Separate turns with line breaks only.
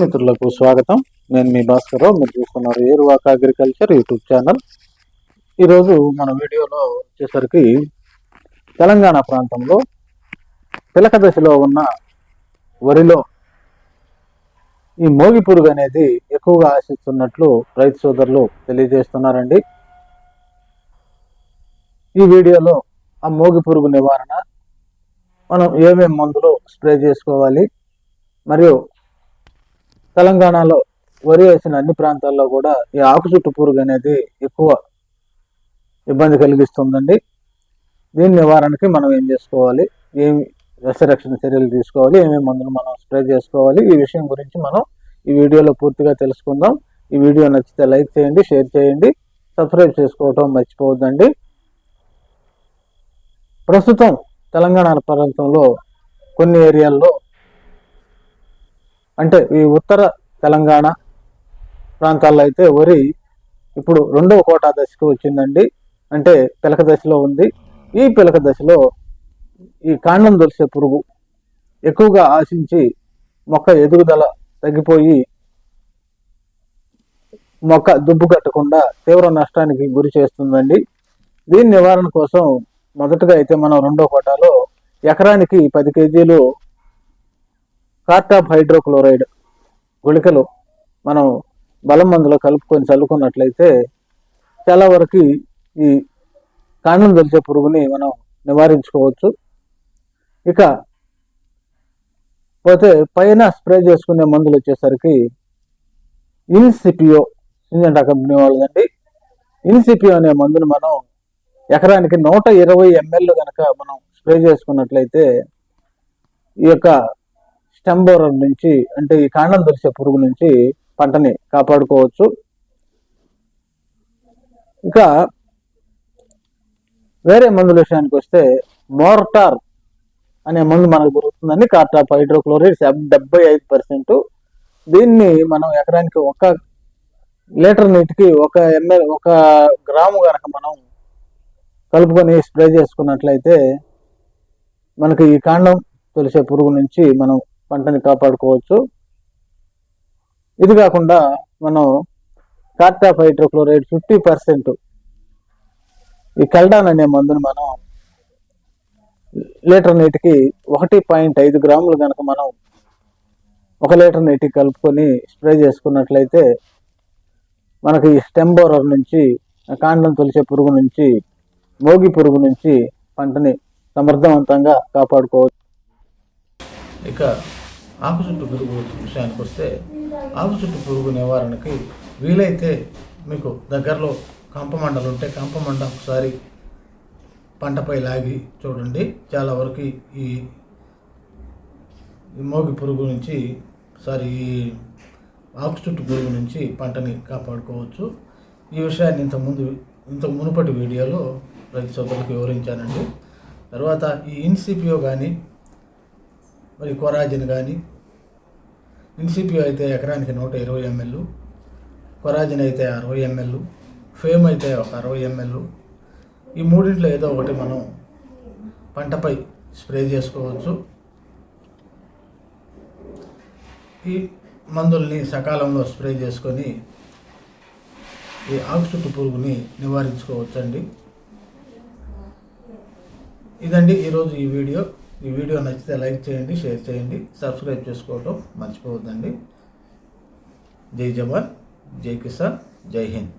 మిత్రులకు స్వాగతం. నేను మీ భాస్కర్రావు మీరు చూస్తున్నారు ఏరువాక అగ్రికల్చర్ యూట్యూబ్ ఛానల్. ఈరోజు మన వీడియోలో వచ్చేసరికి తెలంగాణ ప్రాంతంలో పిలక దశలో ఉన్న వరిలో ఈ మోగి పురుగు అనేది ఎక్కువగా ఆశిస్తున్నట్లు రైతు సోదరులు తెలియజేస్తున్నారండి. ఈ వీడియోలో ఆ మోగి పురుగు నివారణ మనం ఏమేమి మందులు స్ప్రే చేసుకోవాలి మరియు తెలంగాణలో వరి వేసిన అన్ని ప్రాంతాల్లో కూడా ఈ ఆకు చుట్టు పురుగు అనేది ఎక్కువ ఇబ్బంది కలిగిస్తుందండి. దీని నివారణకి మనం ఏం చేసుకోవాలి? ఏమి రక్షణ చర్యలు తీసుకోవాలి? ఏమేమి మందులు మనం స్ప్రే చేసుకోవాలి? ఈ విషయం గురించి మనం ఈ వీడియోలో పూర్తిగా తెలుసుకుందాం. ఈ వీడియో నచ్చితే లైక్ చేయండి షేర్ చేయండి సబ్స్క్రైబ్ చేసుకోవటం మర్చిపోవద్దండి. ప్రస్తుతం తెలంగాణ ప్రాంతంలో కొన్ని ఏరియాల్లో అంటే ఈ ఉత్తర తెలంగాణ ప్రాంతాల్లో అయితే వరి ఇప్పుడు రెండవ కోటా దశకు వచ్చిందండి. అంటే పిలక దశలో ఉంది. ఈ పిలక దశలో ఈ కాండం దొలిసే పురుగు ఎక్కువగా ఆశించి మొక్క ఎదుగుదల తగ్గిపోయి మొక్క దుబ్బు కట్టకుండా తీవ్ర నష్టానికి గురి చేస్తుందండి. దీని నివారణ కోసం మొదటగా అయితే మనం రెండో కోటాలో ఎకరానికి పది కేజీలు కార్టాప్ హైడ్రోక్లోరైడ్ గుళికలు మనం బలం మందులో కలుపుకొని చల్లుకున్నట్లయితే చాలా వరకు ఈ కాండం దొలిచే పురుగుని మనం నివారించుకోవచ్చు. ఇక పోతే పైన స్ప్రే చేసుకునే మందులు వచ్చేసరికి ఇన్సిపియో సింజంటా కంపెనీ వాళ్ళదండి. ఇన్సిపియో అనే మందును మనం ఎకరానికి నూట ఇరవై ఎంఎల్ కనుక మనం స్ప్రే చేసుకున్నట్లయితే ఈ యొక్క స్టెంబోరర్ నుంచి అంటే ఈ కాండం దొరిసే పురుగు నుంచి పంటని కాపాడుకోవచ్చు. ఇక వేరే మందుల విషయానికి వస్తే మోర్టార్ అనే మందు మనకు దొరుకుతుందండి. కార్టాప్ హైడ్రోక్లోరైడ్ డెబ్బై ఐదు పర్సెంట్. దీన్ని మనం ఎకరానికి ఒక లీటర్ నీటికి ఒక ఎంఎల్ ఒక గ్రాము కనుక మనం కలుపుకొని స్ప్రే చేసుకున్నట్లయితే మనకి ఈ కాండం తొలిసే పురుగు నుంచి మనం పంటని కాపాడుకోవచ్చు. ఇది కాకుండా మనం కార్టాఫ్ హైడ్రోక్లోరైడ్ ఫిఫ్టీ పర్సెంట్ ఈ కల్డాన్ అనే మందుని మనం లీటర్ నీటికి ఒకటి పాయింట్ ఐదు గ్రాములు కనుక మనం ఒక లీటర్ నీటికి కలుపుకొని స్ప్రే చేసుకున్నట్లయితే మనకి స్టెంబోరర్ నుంచి కాండం తొలిచే పురుగు నుంచి మోగి పురుగు నుంచి పంటని సమర్థవంతంగా కాపాడుకోవచ్చు. ఇక ఆకుచుట్టు పురుగు విషయానికి వస్తే ఆకుచుట్టు పురుగు నివారణకి వీలైతే మీకు దగ్గరలో కంపమండలు ఉంటే కంపమండ ఒకసారి పంటపై లాగి చూడండి. చాలా వరకు ఈ మోగి పురుగు నుంచి సారీ ఈ ఆకుచుట్టు పురుగు నుంచి పంటని కాపాడుకోవచ్చు. ఈ విషయాన్ని ఇంతకుముందు ఇంత మునుపటి వీడియోలో రైతు సోదరులకు వివరించానండి. తర్వాత ఈ ఇన్సిపియో కానీ మరి కొరాజిన్ కానీ ఇన్సిపియో అయితే ఎకరానికి నూట ఇరవై ఎంఎల్ కొరాజిన్ అయితే అరవై ఎంఎల్ ఫేమ్ అయితే ఒక అరవై ఎంఎల్. ఈ మూడింట్లో ఏదో ఒకటి మనం పంటపై స్ప్రే చేసుకోవచ్చు. ఈ మందుల్ని సకాలంలో స్ప్రే చేసుకొని ఈ ఆకు చుట్టు పురుగుని నివారించుకోవచ్చండి. ఇదండి ఈరోజు ఈ వీడియో. ఈ వీడియో నచ్చితే లైక్ చేయండి షేర్ చేయండి సబ్స్క్రైబ్ చేసుకోవటం మర్చిపోవద్దండి. జై జవాన్ జై కిసాన్ జై హింద్.